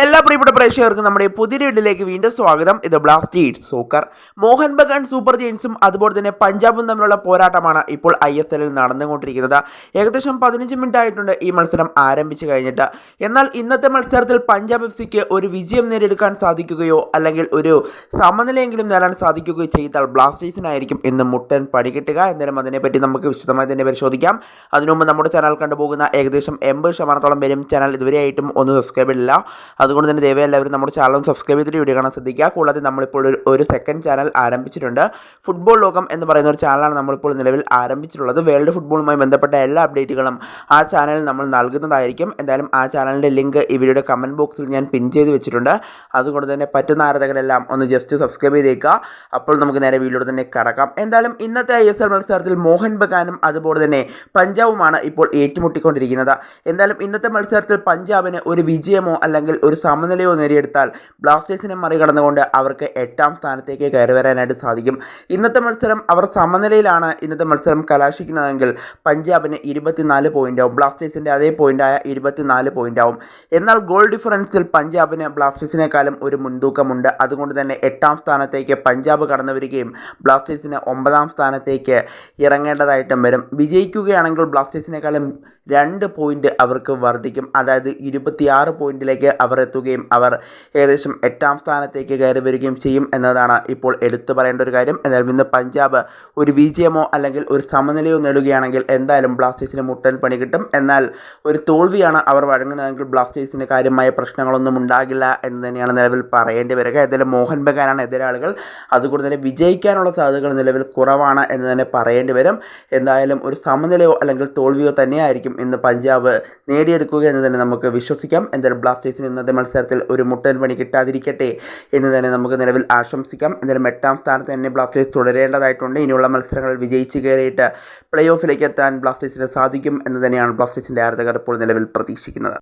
എല്ലാ പ്രിയപ്പെട്ട പ്രേക്ഷകർക്കും നമ്മുടെ പുതിയ വീട്ടിലേക്ക് വീണ്ടും സ്വാഗതം. ഇത് Blasters soccer Mohun Bagan super ജെയിൻസും അതുപോലെ തന്നെ പഞ്ചാബും തമ്മിലുള്ള പോരാട്ടമാണ് ഇപ്പോൾ ഐ എസ് എല്ലിൽ നടന്നുകൊണ്ടിരിക്കുന്നത്. ഏകദേശം പതിനഞ്ച് മിനിറ്റ് ആയിട്ടുണ്ട് ഈ മത്സരം ആരംഭിച്ചു കഴിഞ്ഞിട്ട്. എന്നാൽ ഇന്നത്തെ മത്സരത്തിൽ പഞ്ചാബ് എഫ് സിക്ക് ഒരു വിജയം നേടിയെടുക്കാൻ സാധിക്കുകയോ അല്ലെങ്കിൽ ഒരു സമനിലയെങ്കിലും നേടാൻ സാധിക്കുകയോ ചെയ്താൽ ബ്ലാസ്റ്റേഴ്സിനായിരിക്കും ഇന്ന് മുട്ടൻ പടി കിട്ടുക. എന്തായാലും അതിനെപ്പറ്റി നമുക്ക് വിശദമായി തന്നെ പരിശോധിക്കാം. അതിനുമുമ്പ് നമ്മുടെ ചാനൽ കണ്ടുപോകുന്ന ഏകദേശം എൺപത് ശതമാനത്തോളം പേരും ചാനൽ ഇതുവരെയായിട്ടും ഒന്ന് സബ്സ്ക്രൈബ് ഇല്ല അതുകൊണ്ട് തന്നെ ദയവായി എല്ലാവരും നമ്മുടെ ചാനൽ സബ്സ്ക്രൈബ് ചെയ്തിട്ട് വീഡിയോ കാണാൻ ശ്രദ്ധിക്കുക. കൂടാതെ നമ്മളിപ്പോൾ ഒരു ഒരു സെക്കൻഡ് ചാനൽ ആരംഭിച്ചിട്ടുണ്ട്. ഫുട്ബോൾ ലോകം എന്ന് പറയുന്ന ഒരു ചാനലാണ് നമ്മളിപ്പോൾ നിലവിൽ ആരംഭിച്ചിട്ടുള്ളത്. വേൾഡ് ഫുട്ബോളുമായി ബന്ധപ്പെട്ട എല്ലാ അപ്ഡേറ്റുകളും ആ ചാനലിൽ നമ്മൾ നൽകുന്നതായിരിക്കും. എന്തായാലും ആ ചാനലിന്റെ ലിങ്ക് ഈ വീഡിയോയുടെ കമന്റ് ബോക്സിൽ ഞാൻ പിൻ ചെയ്ത് വെച്ചിട്ടുണ്ട്. അതുകൊണ്ട് തന്നെ പറ്റുന്ന ആരാധകരെല്ലാം ഒന്ന് ജസ്റ്റ് സബ്സ്ക്രൈബ് ചെയ്തേക്കുക. അപ്പോൾ നമുക്ക് നേരെ വീഡിയോ തന്നെ കടക്കാം. എന്തായാലും ഇന്നത്തെ ഐ എസ് എൽ മത്സരത്തിൽ മോഹൻ ബഗാനും അതുപോലെ തന്നെ പഞ്ചാബുമാണ് ഇപ്പോൾ ഏറ്റുമുട്ടിക്കൊണ്ടിരിക്കുന്നത്. എന്തായാലും ഇന്നത്തെ മത്സരത്തിൽ പഞ്ചാബിന് ഒരു വിജയമോ അല്ലെങ്കിൽ ഒരു സമനിലയോ നേടിയെടുത്താൽ ബ്ലാസ്റ്റേഴ്സിനെ മറികടന്നുകൊണ്ട് അവർക്ക് എട്ടാം സ്ഥാനത്തേക്ക് കയറി വരാനായിട്ട് സാധിക്കും. ഇന്നത്തെ മത്സരം അവർ സമനിലയിലാണ് ഇന്നത്തെ മത്സരം കലാശിക്കുന്നതെങ്കിൽ പഞ്ചാബിന് ഇരുപത്തിനാല് പോയിന്റ് ആവും. ബ്ലാസ്റ്റേഴ്സിന്റെ അതേ പോയിന്റായ ഇരുപത്തിനാല് പോയിന്റ് ആവും. എന്നാൽ ഗോൾ ഡിഫറൻസിൽ പഞ്ചാബിന് ബ്ലാസ്റ്റേഴ്സിനേക്കാളും ഒരു മുൻതൂക്കമുണ്ട്. അതുകൊണ്ട് തന്നെ എട്ടാം സ്ഥാനത്തേക്ക് പഞ്ചാബ് കടന്നു വരികയും ബ്ലാസ്റ്റേഴ്സിന് ഒമ്പതാം സ്ഥാനത്തേക്ക് ഇറങ്ങേണ്ടതായിട്ടും വരും. വിജയിക്കുകയാണെങ്കിൽ ബ്ലാസ്റ്റേഴ്സിനേക്കാളും രണ്ട് പോയിന്റ് അവർക്ക് വർദ്ധിക്കും. അതായത് ഇരുപത്തിയാറ് പോയിന്റിലേക്ക് അവർ എത്തുകയും അവർ ഏകദേശം എട്ടാം സ്ഥാനത്തേക്ക് കയറി വരികയും ചെയ്യും എന്നതാണ് ഇപ്പോൾ എടുത്തു പറയേണ്ട ഒരു കാര്യം. എന്നാൽ ഇന്ന് പഞ്ചാബ് ഒരു വിജയമോ അല്ലെങ്കിൽ ഒരു സമനിലയോ നേടുകയാണെങ്കിൽ എന്തായാലും ബ്ലാസ്റ്റേഴ്സിന് മുട്ടൽ പണി കിട്ടും. എന്നാൽ ഒരു തോൽവിയാണ് അവർ വഴങ്ങുന്നതെങ്കിൽ ബ്ലാസ്റ്റേഴ്സിന് കാര്യമായ പ്രശ്നങ്ങളൊന്നും ഉണ്ടാകില്ല എന്ന് തന്നെയാണ് നിലവിൽ പറയേണ്ടി വരിക. ഏതായാലും മോഹൻ ബഗാനാണ് എതിരാളികൾ. അതുകൊണ്ട് തന്നെ വിജയിക്കാനുള്ള സാധ്യതകൾ നിലവിൽ കുറവാണ് എന്ന് തന്നെ പറയേണ്ടി വരും. എന്തായാലും ഒരു സമനിലയോ അല്ലെങ്കിൽ തോൽവിയോ തന്നെയായിരിക്കും ഇന്ന് പഞ്ചാബ് നേടിയെടുക്കുക എന്ന് തന്നെ നമുക്ക് വിശ്വസിക്കാം. എന്തായാലും ബ്ലാസ്റ്റേഴ്സിന് ഇന്നത്തെ മത്സരത്തിൽ ഒരു മുട്ടൻ പണി കിട്ടാതിരിക്കട്ടെ എന്ന് തന്നെ നമുക്ക് നിലവിൽ ആശംസിക്കാം. എന്തായാലും എട്ടാം സ്ഥാനത്ത് തന്നെ ബ്ലാസ്റ്റേഴ്സ് തുടരേണ്ടതായിട്ടുണ്ട്. ഇനിയുള്ള മത്സരങ്ങളിൽ വിജയിച്ച് കയറിയിട്ട് പ്ലേ ഓഫിലേക്ക് എത്താൻ ബ്ലാസ്റ്റേഴ്സിന് സാധിക്കും എന്ന് തന്നെയാണ് ബ്ലാസ്റ്റേഴ്സിന്റെ ആരാധകർ ഇപ്പോൾ നിലവിൽ പ്രതീക്ഷിക്കുന്നത്.